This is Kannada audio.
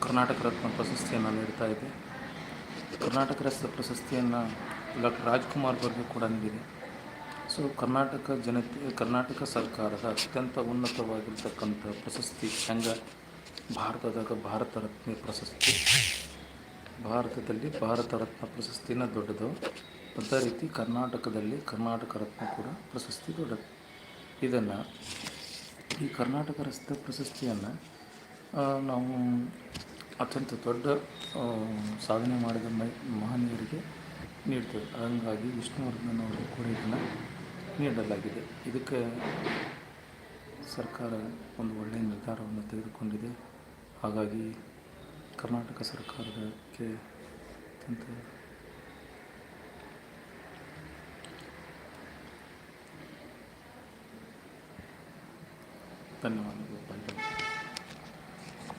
ಕರ್ನಾಟಕ ರತ್ನ ಪ್ರಶಸ್ತಿಯನ್ನು ನೀಡ್ತಾ ಇದೆ. ಕರ್ನಾಟಕ ರತ್ನ ಪ್ರಶಸ್ತಿಯನ್ನು ಡಾಕ್ಟರ್ ರಾಜ್ಕುಮಾರ್ ಬರ್ಗೆ ಕೂಡ ನೀಡಿದೆ. ಸೊ, ಕರ್ನಾಟಕ ಜನತೆ, ಕರ್ನಾಟಕ ಸರ್ಕಾರದ ಅತ್ಯಂತ ಉನ್ನತವಾಗಿರ್ತಕ್ಕಂಥ ಪ್ರಶಸ್ತಿ ಹೆಂಗ ಭಾರತದಾಗ ಭಾರತ ರತ್ನ ಪ್ರಶಸ್ತಿ. ಭಾರತದಲ್ಲಿ ಭಾರತ ರತ್ನ ಪ್ರಶಸ್ತಿನ ದೊಡ್ಡದು. ಅದೇ ರೀತಿ ಕರ್ನಾಟಕದಲ್ಲಿ ಕರ್ನಾಟಕ ರತ್ನ ಕೂಡ ಪ್ರಶಸ್ತಿ ದೊಡ್ಡದು. ಇದನ್ನು ಈ ಕರ್ನಾಟಕ ರಸ್ತೆ ಪ್ರಶಸ್ತಿಯನ್ನು ನಾವು ಅತ್ಯಂತ ದೊಡ್ಡ ಸಾಧನೆ ಮಾಡಿದ ಮೈ ಮಹನೀಯರಿಗೆ ನೀಡ್ತೇವೆ. ಹಾಗಾಗಿ ವಿಷ್ಣುವರ್ಧನ್ ಅವರಿಗೆ ಕೂಡ ಇದನ್ನು ನೀಡಲಾಗಿದೆ. ಇದಕ್ಕೆ ಸರ್ಕಾರ ಒಂದು ಒಳ್ಳೆಯ ನಿರ್ಧಾರವನ್ನು ತೆಗೆದುಕೊಂಡಿದೆ. ಹಾಗಾಗಿ ಕರ್ನಾಟಕ ಸರ್ಕಾರಕ್ಕೆ ಅತ್ಯಂತ Pendant.